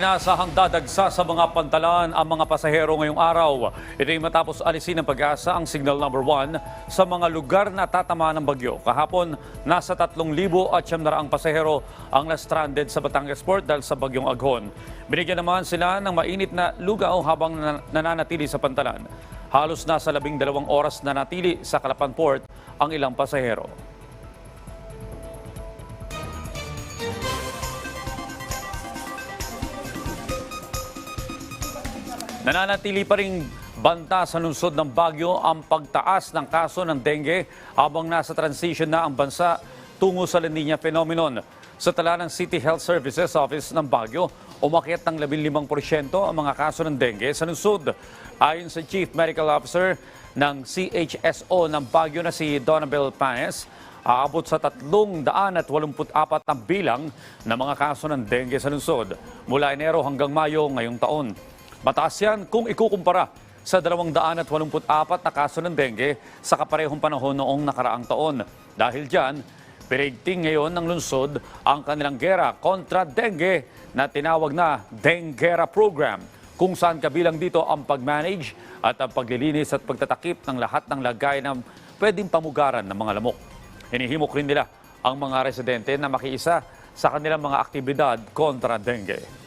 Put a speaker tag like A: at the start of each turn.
A: Inasahang dadagsa sa mga pantalan ang mga pasahero ngayong araw. Ito ay matapos alisin ng pag-asa ang signal number 1 sa mga lugar na tatamaan ng bagyo. Kahapon, nasa 3,000 at siyam na raang pasahero ang na-stranded sa Batangas Port dahil sa bagyong Aghon. Binigyan naman sila ng mainit na lugaw habang nan- nananatili sa pantalan. Halos nasa labing dalawang oras na natili sa Calapan Port ang ilang pasahero. Nananatili pa rin banta sa lungsod ng Bagyo ang pagtaas ng kaso ng dengue habang nasa transition na ang bansa tungo sa La Nina phenomenon. Sa tala ng City Health Services Office ng Bagyo, umakyat ng 15% ang mga kaso ng dengue sa lungsod. Ayon sa Chief Medical Officer ng CHSO ng Bagyo na si Donabel Panes, aabot sa 384 ang bilang ng mga kaso ng dengue sa lungsod mula Enero hanggang Mayo ngayong taon. Mataas yan kung ikukumpara sa 284 na kaso ng dengue sa kaparehong panahon noong nakaraang taon. Dahil dyan, pinigting ngayon ng lungsod ang kanilang gera kontra dengue na tinawag na Denguera Program kung saan kabilang dito ang pag-manage at ang paglilinis at pagtatakip ng lahat ng lagay na pwedeng pamugaran ng mga lamok. Hinihimok rin nila ang mga residente na makiisa sa kanilang mga aktibidad kontra dengue.